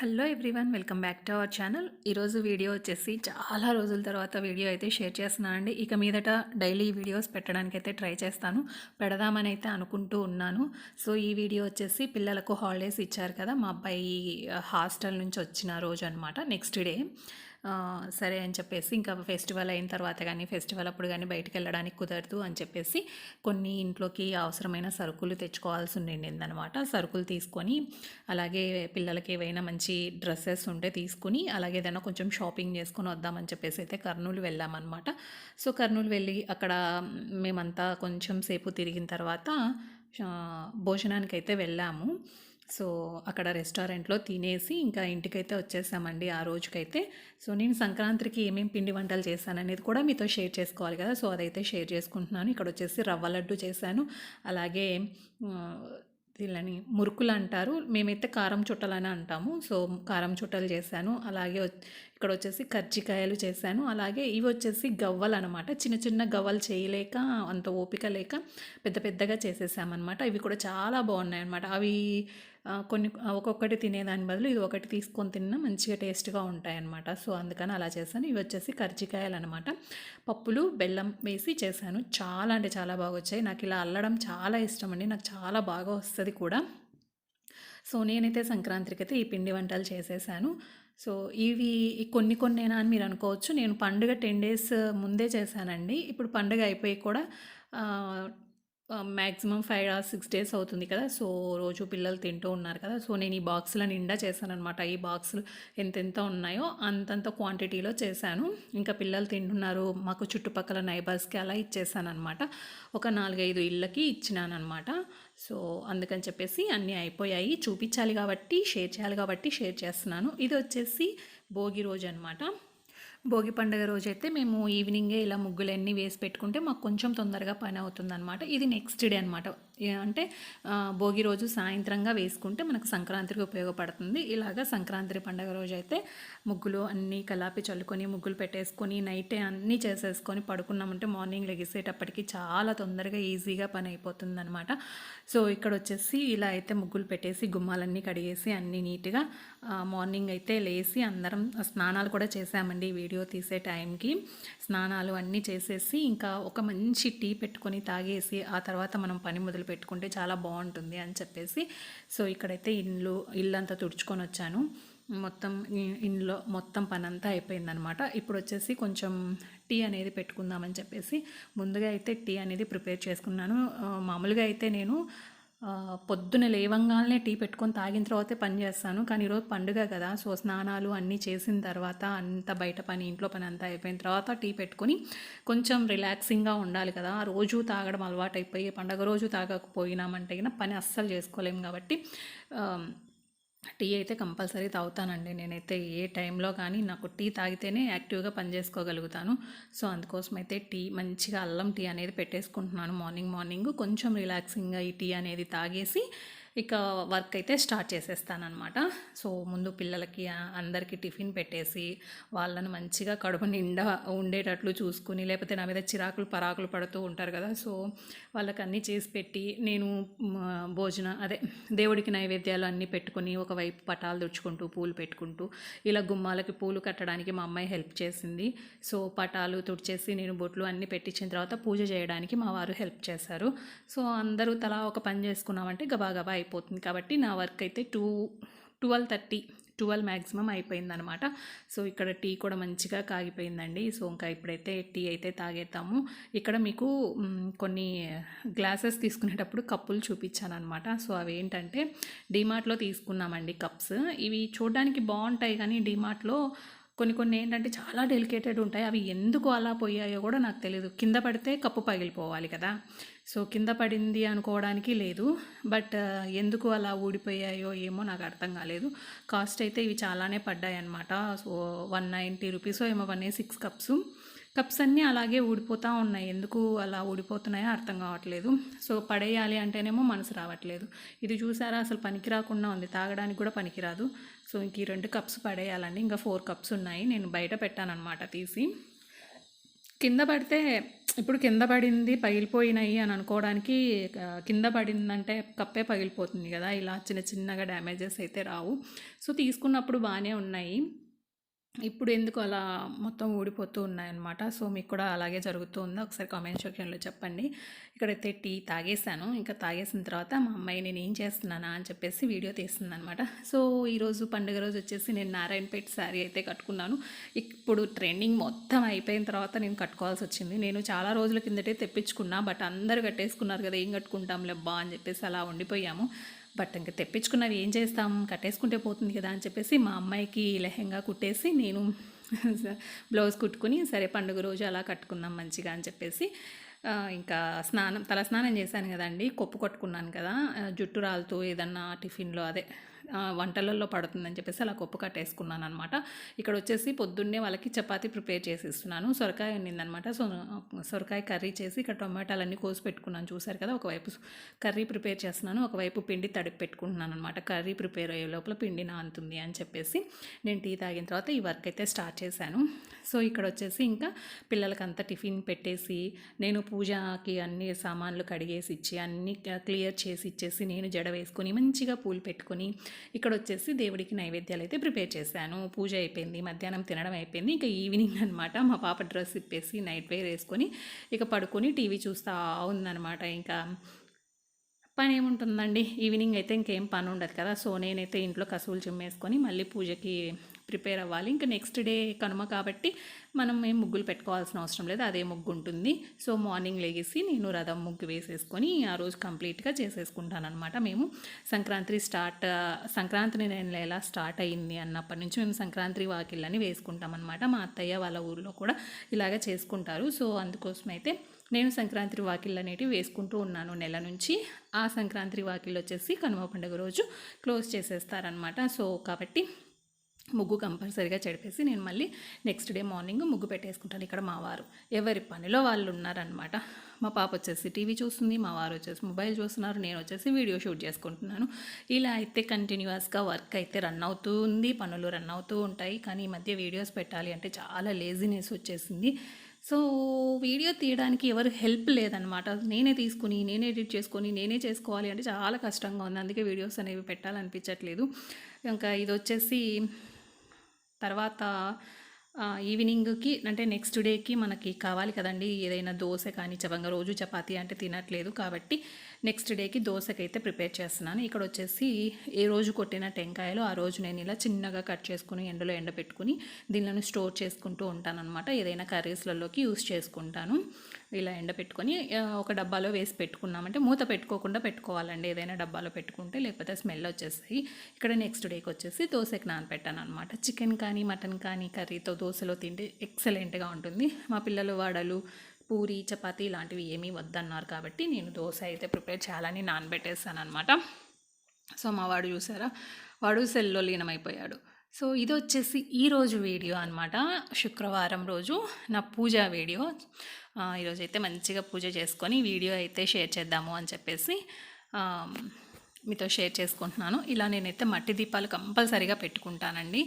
Hello everyone welcome back to our channel ఈరోజు video వచ్చేసి చాలా రోజుల తర్వాత వీడియో అయితే షేర్ చేస్తున్నానండి. ఇక మీదట డైలీ వీడియోస్ పెట్టడానికి అయితే ట్రై చేస్తాను. పెడదామని అయితే అనుకుంటూ ఉన్నాను. సో ఈ వీడియో వచ్చేసి పిల్లలకు హాలిడేస్ ఇచ్చారు కదా మా అబ్బాయి హాస్టల్ నుంచి వచ్చిన రోజు అనమాట నెక్స్ట్ డే సరే అని చెప్పేసి ఇంకా ఫెస్టివల్ అయిన తర్వాత కానీ ఫెస్టివల్ అప్పుడు కానీ బయటకు వెళ్ళడానికి కుదరదు అని చెప్పేసి కొన్ని ఇంట్లోకి అవసరమైన సరుకులు తెచ్చుకోవాల్సి ఉండిందనమాట సరుకులు తీసుకొని అలాగే పిల్లలకి ఏవైనా మంచి డ్రెస్సెస్ ఉంటే తీసుకుని అలాగే ఏదైనా కొంచెం షాపింగ్ చేసుకొని వద్దామని చెప్పేసి అయితే కర్నూలు వెళ్ళామన్నమాట. సో కర్నూలు వెళ్ళి అక్కడ మేమంతా కొంచెం సేపు తిరిగిన తర్వాత భోజనానికి అయితే వెళ్ళాము. సో అక్కడ రెస్టారెంట్లో తినేసి ఇంకా ఇంటికైతే వచ్చేసామండి ఆ రోజుకైతే. సో నేను సంక్రాంతికి ఏమేమి పిండి వంటలు చేశాను అనేది కూడా మీతో షేర్ చేసుకోవాలి కదా. సో అదైతే షేర్ చేసుకుంటున్నాను. ఇక్కడ వచ్చేసి రవ్వ లడ్డు చేశాను. అలాగే వీళ్ళని మురుకులు అంటారు. మేమైతే కారం చుట్టలని అంటాము. సో కారం చుట్టలు చేశాను. అలాగే ఇక్కడ వచ్చేసి కర్జికాయలు చేశాను. అలాగే ఇవి వచ్చేసి గవ్వలు అనమాట చిన్న చిన్న గవ్వలు చేయలేక అంత ఓపిక లేక పెద్ద పెద్దగా చేసేసామన్నమాట ఇవి కూడా చాలా బాగున్నాయి అనమాట అవి కొన్ని ఒక్కొక్కటి తినేదాని బదులు ఇది ఒకటి తీసుకొని తిన్నా మంచిగా టేస్ట్గా ఉంటాయి అనమాట సో అందుకని అలా చేశాను. ఇవి వచ్చేసి కర్జికాయలు అనమాట పప్పులు బెల్లం వేసి చేశాను. చాలా అంటే చాలా బాగా వచ్చాయి నాకు ఇలా అల్లడం చాలా ఇష్టం అండి నాకు చాలా బాగా వస్తుంది కూడా. సో నేనైతే సంక్రాంతికి అయితే ఈ పిండి వంటలు చేసేసాను. సో ఇవి కొన్ని కొన్నేనా అని మీరు అనుకోవచ్చు. నేను పండుగ టెన్ డేస్ ముందే చేశానండి. ఇప్పుడు పండుగ అయిపోయి కూడా maximum five or six days అవుతుంది కదా. సో రోజు పిల్లలు తింటూ ఉన్నారు కదా. సో నేను ఈ బాక్సుల నిండా చేశానమాట ఈ బాక్సులు ఎంతెంత ఉన్నాయో అంతంత క్వాంటిటీలో చేశాను. ఇంకా పిల్లలు తింటున్నారు. మాకు చుట్టుపక్కల నైబర్స్కి అలా ఇచ్చేసానమాట ఒక నాలుగైదు ఇళ్ళకి ఇచ్చినానమాట సో అందుకని చెప్పేసి అన్నీ అయిపోయాయి. చూపించాలి కాబట్టి షేర్ చేయాలి కాబట్టి షేర్ చేస్తున్నాను. ఇది వచ్చేసి భోగి రోజు అనమాట భోగి పండుగ రోజైతే మేము ఈవినింగే ఇలా ముగ్గులన్నీ వేసి పెట్టుకుంటే మాకు కొంచెం తొందరగా పని అవుతుందన్నమాట. ఇది నెక్స్ట్ డే అనమాట అంటే భోగి రోజు సాయంత్రంగా వేసుకుంటే మనకు సంక్రాంతికి ఉపయోగపడుతుంది. ఇలాగా సంక్రాంతి పండుగ రోజు అయితే ముగ్గులు అన్నీ కలాపి చల్లుకొని ముగ్గులు పెట్టేసుకొని నైటే అన్నీ చేసేసుకొని పడుకున్నామంటే మార్నింగ్ లెగిసేటప్పటికి చాలా తొందరగా ఈజీగా పని అయిపోతుంది అనమాట సో ఇక్కడ వచ్చేసి ఇలా అయితే ముగ్గులు పెట్టేసి గుమ్మాలన్నీ కడిగేసి అన్నీ నీట్గా మార్నింగ్ అయితే లేసి అందరం స్నానాలు కూడా చేసామండి వీడియో తీసే టైంకి. స్నానాలు అన్నీ చేసేసి ఇంకా ఒక మంచి టీ పెట్టుకొని తాగేసి ఆ తర్వాత మనం పని మొదలు పెట్టుకుంటే చాలా బాగుంటుంది అని చెప్పేసి. సో ఇక్కడైతే ఇల్లు ఇల్లంతా తుడుచుకొని వచ్చాను. మొత్తం ఇంట్లో మొత్తం పనంతా అయిపోయిందనమాట. ఇప్పుడు వచ్చేసి కొంచెం టీ అనేది పెట్టుకుందామని చెప్పేసి ముందుగా అయితే టీ అనేది ప్రిపేర్ చేసుకున్నాను. మామూలుగా అయితే నేను పొద్దున లేవంగానే టీ పెట్టుకొని తాగిన తర్వాతే పని చేస్తాను. కానీ ఈరోజు పండుగ కదా సో స్నానాలు అన్నీ చేసిన తర్వాత అంత బయట పని ఇంట్లో పని అంతా అయిపోయిన తర్వాత టీ పెట్టుకొని కొంచెం రిలాక్సింగ్గా ఉండాలి కదా. ఆ రోజు తాగడం అలవాటు అయిపోయి పండగ రోజు తాగకపోయినామంటే పని అస్సలు చేసుకోలేము కాబట్టి టీ అయితే కంపల్సరీ తాగుతానండి. నేనైతే ఏ టైంలో కానీ నాకు టీ తాగితేనే యాక్టివ్గా పని చేసుకోగలుగుతాను. సో అందుకోసం అయితే టీ మంచిగా అల్లం టీ అనేది పెట్టేసుకుంటున్నాను. మార్నింగ్ మార్నింగ్ కొంచెం రిలాక్సింగ్గా ఈ టీ అనేది తాగేసి ఇక వర్క్ అయితే స్టార్ట్ చేసేస్తానమాట సో ముందు పిల్లలకి అందరికీ టిఫిన్ పెట్టేసి వాళ్ళను మంచిగా కడుపు నిండా ఉండేటట్లు చూసుకుని లేకపోతే నా మీద చిరాకులు పరాకులు పడుతూ ఉంటారు కదా. సో వాళ్ళకి అన్నీ చేసి పెట్టి నేను భోజన అదే దేవుడికి నైవేద్యాలు అన్నీ పెట్టుకుని ఒకవైపు పటాలు తుడుచుకుంటూ పూలు పెట్టుకుంటూ ఇలా గుమ్మాలకి పూలు కట్టడానికి మా అమ్మాయి హెల్ప్ చేసింది. సో పటాలు తుడిచేసి నేను బొట్లు అన్నీ పెట్టించిన తర్వాత పూజ చేయడానికి మా వారు హెల్ప్ చేశారు. సో అందరూ తలా ఒక పని చేసుకున్నామంటే గబాగబా అయిపోయింది అయిపోతుంది కాబట్టి నా వర్క్ అయితే to twelve thirty twelve maximum అయిపోయిందనమాట. సో ఇక్కడ టీ కూడా మంచిగా కాగిపోయిందండి. సో ఇంకా ఇప్పుడైతే టీ అయితే తాగేద్దాము. ఇక్కడ మీకు కొన్ని గ్లాసెస్ తీసుకునేటప్పుడు కప్పులు చూపించాను అనమాట సో అవి ఏంటంటే డిమార్ట్లో తీసుకున్నామండి కప్స్. ఇవి చూడడానికి బాగుంటాయి కానీ డిమార్ట్లో కొన్ని కొన్ని ఏంటంటే చాలా డెలికేటెడ్ ఉంటాయి. అవి ఎందుకు అలా పోయాయో కూడా నాకు తెలియదు కింద పడితే కప్పు పగిలిపోవాలి కదా. సో కింద పడింది అనుకోవడానికి లేదు. బట్ ఎందుకు అలా ఊడిపోయాయో ఏమో నాకు అర్థం కాలేదు. కాస్ట్ అయితే ఇవి చాలానే పడ్డాయి అనమాట సో వన్ నైంటీ రూపీస్ ఏమో వన్ సిక్స్ కప్స్. కప్స్ అన్నీ అలాగే ఊడిపోతూ ఉన్నాయి. ఎందుకు అలా ఊడిపోతున్నాయో అర్థం కావట్లేదు. సో పడేయాలి అంటేనేమో మనసు రావట్లేదు. ఇది చూసారా? అసలు పనికి రాకుండా ఉంది. తాగడానికి కూడా పనికిరాదు సో ఇంక ఈ రెండు కప్స్ పడేయాలండి. ఇంకా ఫోర్ కప్స్ ఉన్నాయి. నేను బయట పెట్టానమాట తీసి. కింద పడితే ఇప్పుడు కింద పడింది పగిలిపోయినాయి అని అనుకోవడానికి కింద పడిందంటే కప్పే పగిలిపోతుంది కదా. ఇలా చిన్న చిన్నగా డ్యామేజెస్ అయితే రావు. సో తీసుకున్నప్పుడు బాగానే ఉన్నాయి. ఇప్పుడు ఎందుకు అలా మొత్తం ఊడిపోతూ ఉన్నాయన్నమాట. సో మీకు కూడా అలాగే జరుగుతూ ఉందో. ఒకసారి కామెంట్ సెక్షన్లో చెప్పండి. ఇక్కడైతే టీ తాగేసాను ఇంకా తాగేసిన తర్వాత మా అమ్మాయి నేను ఏం చేస్తున్నానా? అని చెప్పేసి వీడియో తీస్తుందనమాట సో ఈరోజు పండుగ రోజు వచ్చేసి నేను నారాయణపేట శారీ అయితే కట్టుకున్నాను. ఇప్పుడు ట్రెండింగ్ మొత్తం అయిపోయిన తర్వాత నేను కట్టుకోవాల్సి వచ్చింది. నేను చాలా రోజుల కిందటే తెప్పించుకున్నా బట్ అందరు కట్టేసుకున్నారు కదా ఏం కట్టుకుంటాంలే బా అని చెప్పేసి అలా ఉండిపోయాము. బట్ ఇంకా తెప్పించుకున్నవి ఏం చేస్తాం? కట్టేసుకుంటే పోతుంది కదా అని చెప్పేసి మా అమ్మాయికి లెహెంగా కుట్టేసి నేను బ్లౌజ్ కుట్టుకుని సరే పండుగ రోజు అలా కట్టుకుందాం మంచిగా అని చెప్పేసి ఇంకా స్నానం తల స్నానం చేశాను కదండి. కొప్పు కొట్టుకున్నాను కదా జుట్టు రాలుతూ ఏదన్నా టిఫిన్లో అదే. వంటలలో పడుతుందని చెప్పేసి అలా కొప్పు కట్టేసుకున్నాను అనమాట ఇక్కడ వచ్చేసి పొద్దున్నే వాళ్ళకి చపాతీ ప్రిపేర్ చేసి ఇస్తున్నాను సొరకాయ ఉండిందనమాట సో సొరకాయ కర్రీ చేసి ఇక్కడ టొమాటోలన్నీ కోసి పెట్టుకున్నాను. చూసారు కదా ఒకవైపు కర్రీ ప్రిపేర్ చేస్తున్నాను ఒకవైపు పిండి తడిపి పెట్టుకుంటున్నాను అనమాట కర్రీ ప్రిపేర్ అయ్యే లోపల పిండి నానుతుంది అని చెప్పేసి నేను టీ తాగిన తర్వాత ఈ వర్క్ అయితే స్టార్ట్ చేశాను. సో ఇక్కడ వచ్చేసి ఇంకా పిల్లలకంతా టిఫిన్ పెట్టేసి నేను పూజకి అన్ని సామాన్లు కడిగేసి ఇచ్చి అన్ని క్లియర్ చేసి ఇచ్చేసి నేను జడ వేసుకొని మంచిగా పూలు పెట్టుకొని ఇక్కడ వచ్చేసి దేవుడికి నైవేద్యాలు అయితే ప్రిపేర్ చేశాను. పూజ అయిపోయింది మధ్యాహ్నం తినడం అయిపోయింది. ఇంకా ఈవినింగ్ అనమాట మా పాప డ్రెస్ ఇప్పేసి నైట్ వేర్ వేసుకొని ఇక పడుకొని టీవీ చూస్తూ ఉందన్నమాట. ఇంకా పని ఏముంటుందండి? ఈవినింగ్ అయితే ఇంకేం పని ఉండదు కదా. సో నేనైతే ఇంట్లో కసువులు చిమ్మేసుకొని మళ్ళీ పూజకి ప్రిపేర్ అవ్వాలి. ఇంకా నెక్స్ట్ డే కనుమ కాబట్టి మనం ఏం ముగ్గులు పెట్టుకోవాల్సిన అవసరం లేదు. అదే ముగ్గు ఉంటుంది. సో మార్నింగ్ లేగేసి నేను రథం ముగ్గు వేసేసుకొని ఆ రోజు కంప్లీట్గా చేసేసుకుంటానమాట మేము సంక్రాంతి స్టార్ట్ సంక్రాంతి నేను ఎలా స్టార్ట్ అయ్యింది అన్నప్పటి నుంచి మేము సంక్రాంతి వాకిళ్ళని వేసుకుంటామన్నమాట. మా అత్తయ్య వాళ్ళ ఊర్లో కూడా ఇలాగ చేసుకుంటారు. సో అందుకోసం అయితే నేను సంక్రాంతి వాకిళ్ళు అనేటివి వేసుకుంటూ ఉన్నాను. నెల నుంచి ఆ సంక్రాంతి వాకిళ్ళు వచ్చేసి కనుమ పండుగ రోజు క్లోజ్ చేసేస్తారనమాట సో కాబట్టి ముగ్గు కంపల్సరీగా చెడిపేసి నేను మళ్ళీ నెక్స్ట్ డే మార్నింగ్ ముగ్గు పెట్టేసుకుంటాను. ఇక్కడ మా వారు ఎవరి పనిలో వాళ్ళు ఉన్నారనమాట మా పాప వచ్చేసి టీవీ చూస్తుంది మా వారు వచ్చేసి మొబైల్ చూస్తున్నారు నేను వచ్చేసి వీడియో షూట్ చేసుకుంటున్నాను. ఇలా అయితే కంటిన్యూస్గా వర్క్ అయితే రన్ అవుతూ ఉంది పనులు రన్ అవుతూ ఉంటాయి. కానీ ఈ మధ్య వీడియోస్ పెట్టాలి అంటే చాలా లేజినెస్ వచ్చేసింది. సో వీడియో తీయడానికి ఎవరు హెల్ప్ లేదనమాట నేనే తీసుకుని నేనే ఎడిట్ చేసుకొని నేనే చేసుకోవాలి అంటే చాలా కష్టంగా ఉంది. అందుకే వీడియోస్ అనేవి పెట్టాలనిపించట్లేదు. ఇంకా ఇది వచ్చేసి తర్వాత ఈవినింగ్కి అంటే నెక్స్ట్ డేకి మనకి కావాలి కదండి ఏదైనా దోశ కానీ చవంగా రోజు చపాతీ అంటే తినట్లేదు కాబట్టి నెక్స్ట్ డేకి దోశకైతే ప్రిపేర్ చేస్తున్నాను. ఇక్కడ వచ్చేసి ఏ రోజు కొట్టిన టెంకాయలు ఆ రోజు నేను ఇలా చిన్నగా కట్ చేసుకుని ఎండలో ఎండబెట్టుకుని దీనిలను స్టోర్ చేసుకుంటూ ఉంటాను అనమాట ఏదైనా కర్రీస్లలోకి యూస్ చేసుకుంటాను. ఇలా ఎండబెట్టుకొని ఒక డబ్బాలో వేసి పెట్టుకున్నామంటే మూత పెట్టుకోకుండా పెట్టుకోవాలండి. ఏదైనా డబ్బాలో పెట్టుకుంటే లేకపోతే స్మెల్ వచ్చేస్తాయి. ఇక్కడ నెక్స్ట్ డేకి వచ్చేసి దోశకి నానబెట్టాను అనమాట చికెన్ కానీ మటన్ కానీ కర్రీతో దోశలో తింటే ఎక్సలెంట్గా ఉంటుంది. మా పిల్లలు వాడలు పూరి చపాతి ఇలాంటివి ఏమీ వద్దన్నారు కాబట్టి నేను దోశ అయితే ప్రిపేర్ చేయాలని నానబెట్టేస్తాను అనమాట సో మా వాడు చూసారా? వాడు సెల్లో లీనమైపోయాడు. సో ఇది వచ్చేసి ఈరోజు వీడియో అనమాట శుక్రవారం రోజు నా పూజ వీడియో. ఈరోజైతే ఈరోజు అయితే మంచిగా పూజ చేసుకొని వీడియో అయితే షేర్ చేద్దాము అని చెప్పేసి మీతో షేర్ చేసుకుంటున్నాను. ఇలా నేనైతే మట్టి దీపాలు కంపల్సరీగా పెట్టుకుంటానండి.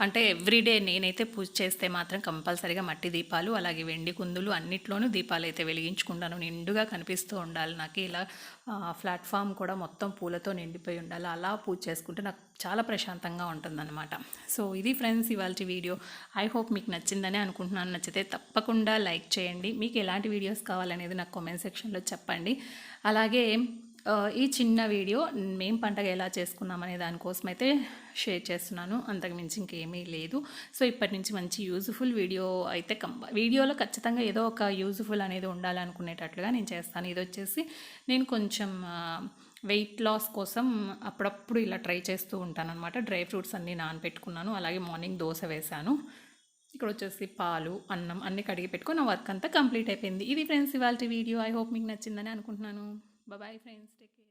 అంటే ఎవ్రీడే నేనైతే పూజ చేస్తే మాత్రం కంపల్సరీగా మట్టి దీపాలు అలాగే వెండి కుందులు అన్నిట్లోనూ దీపాలు అయితే వెలిగించుకుంటాను. నిండుగా కనిపిస్తూ ఉండాలి నాకు. ఇలా ప్లాట్ఫామ్ కూడా మొత్తం పూలతో నిండిపోయి ఉండాలి. అలా పూజ చేసుకుంటే నాకు చాలా ప్రశాంతంగా ఉంటుందన్నమాట. సో ఇది ఫ్రెండ్స్ ఇవాళ వీడియో. ఐ హోప్ మీకు నచ్చిందని అనుకుంటున్నాను. నచ్చితే తప్పకుండా లైక్ చేయండి. మీకు ఎలాంటి వీడియోస్ కావాలనేది నాకు కామెంట్ సెక్షన్లో చెప్పండి. అలాగే ఈ చిన్న వీడియో మేం పండగ ఎలా చేసుకున్నామనే దానికోసం అయితే షేర్ చేస్తున్నాను. అంతకు మించి ఇంకేమీ లేదు. సో ఇప్పటి నుంచి మంచి యూజ్ఫుల్ వీడియో అయితే కంప వీడియోలో ఖచ్చితంగా ఏదో ఒక యూజ్ఫుల్ అనేది ఉండాలనుకునేటట్లుగా నేను చేస్తాను. ఇది వచ్చేసి నేను కొంచెం వెయిట్ లాస్ కోసం అప్పుడప్పుడు ఇలా ట్రై చేస్తూ ఉంటాను అనమాట డ్రై ఫ్రూట్స్ అన్నీ నానబెట్టుకున్నాను అలాగే మార్నింగ్ దోశ వేశాను. ఇక్కడ వచ్చేసి పాలు అన్నం అన్నీ కడిగి పెట్టుకొని నా వర్క్ అంతా కంప్లీట్ అయిపోయింది. ఇది ఫ్రెండ్స్ ఇవాళ వీడియో. ఐ హోప్ మీకు నచ్చిందని అనుకుంటున్నాను. Bye friends take care